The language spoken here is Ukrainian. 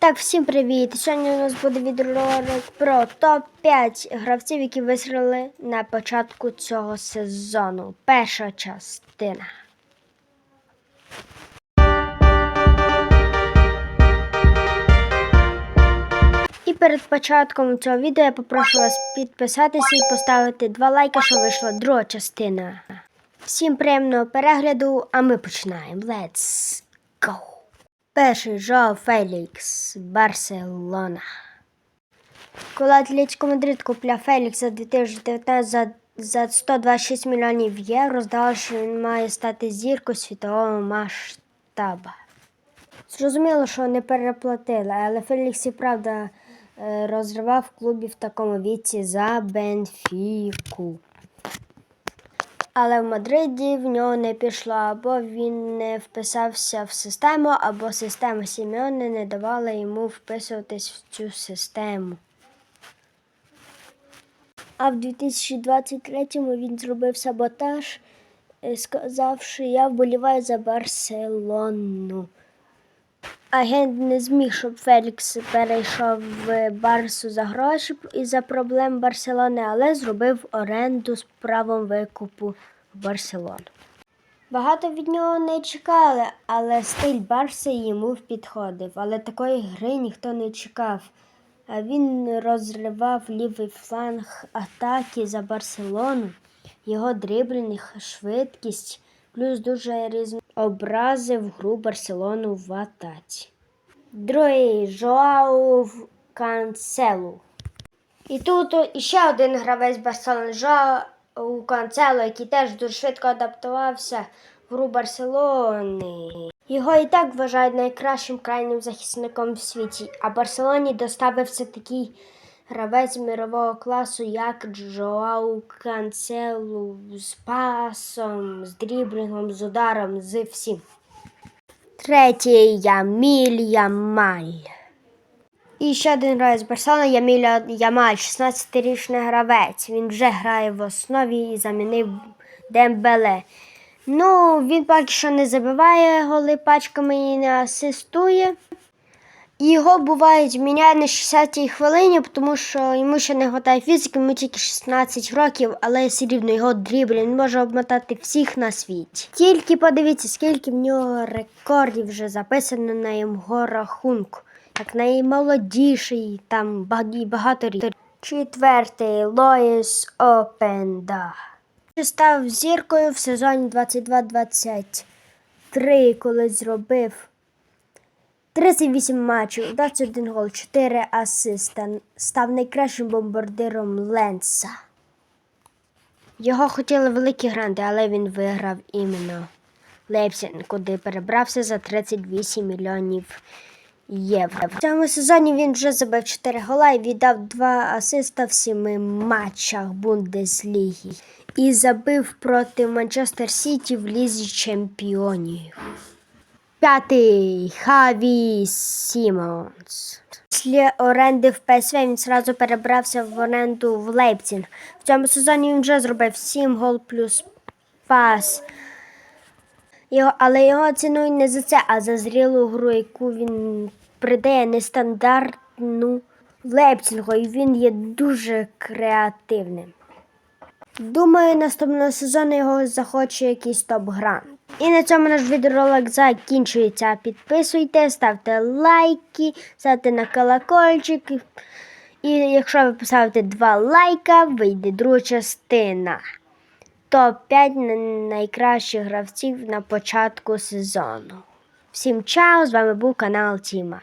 Так, всім привіт! Сьогодні у нас буде відеоролик про топ-5 гравців, які вистріли на початку цього сезону. Перша частина. І перед початком цього відео я попрошу вас підписатися і поставити два лайка, що вийшла друга частина. Всім приємного перегляду, а ми починаємо. Let's go! Перший Жоа Фелікс, Барселона. Коли Атлетико Мадрид купляв Фелікс за 2019 за, за 126 мільйонів євро, здавалося, що він має стати зіркою світового масштаба. Зрозуміло, що не переплатили, але Фелікс і правда е, розривав клубі в такому віці за Бенфіку. Але в Мадриді в нього не пішло, або він не вписався в систему, або система Сімеони не давала йому вписуватись в цю систему. А в 2023-му він зробив саботаж, е, сказавши, я вболіваю за Барселону. Агент не зміг, щоб Фелікс перейшов в Барсу за гроші із-за проблем Барселони, але зробив оренду з правом викупу в Барселону. Багато від нього не чекали, але стиль Барса йому підходив. Але такої гри ніхто не чекав. Він розривав лівий фланг атаки за Барселону, його дриблінг, швидкість, плюс дуже різнообразив гру Барселону в атаці. Другий Жоау Канцелу. І тут іще один гравець Барселони Жоау Канцело, який теж дуже швидко адаптувався в гру Барселони. Його і так вважають найкращим крайнім захисником в світі, а Барселоні доставився такий гравець мирового класу, як Джоау Канцелу з пасом, з дріблінгом, з ударом, з всім. Третій Яміль Ямаль. І ще один гравець Барселони Яміль Ямаль, 16-річний гравець. Він вже грає в основі і замінив Дембеле. Ну, він поки що не забиває голи пачками і не асистує. Його бувають міняють на 60-й хвилині, тому що йому ще не вистачає фізики, йому тільки 16 років, але все рівно його він може обмотати всіх на світі. Тільки подивіться, скільки в нього рекордів вже записано на його рахунку. Як наймолодіший, там багато років. Четвертий Лоїс Опенда. Став зіркою в сезоні 22-23, коли зробив 38 матчів, 21 гол, 4 асиста. Став найкращим бомбардиром Ленса. Його хотіли великі гранди, але він виграв іменно Лейпциг, куди перебрався за 38 мільйонів євро. В цьому сезоні він вже забив 4 гола і віддав 2 асиста в 7 матчах Бундесліги. І забив проти Манчестер Сіті в Лізі Чемпіонів. П'ятий Хаві Сімонс. Після оренди в ПСВ він одразу перебрався в оренду в Лейпциг. В цьому сезоні він вже зробив 7 гол плюс пас. Його, але його цінують не за це, а за зрілу гру, яку він придає нестандартну в Лейпцигу, і він є дуже креативним. Думаю, наступного сезону його захоче якийсь топ-грант. І на цьому наш відеоролик закінчується. Підписуйте, ставте лайки, ставте на колокольчик. І якщо ви поставите два лайка, вийде друга частина. Топ-5 найкращих гравців на початку сезону. Всім чао! З вами був канал Тіма.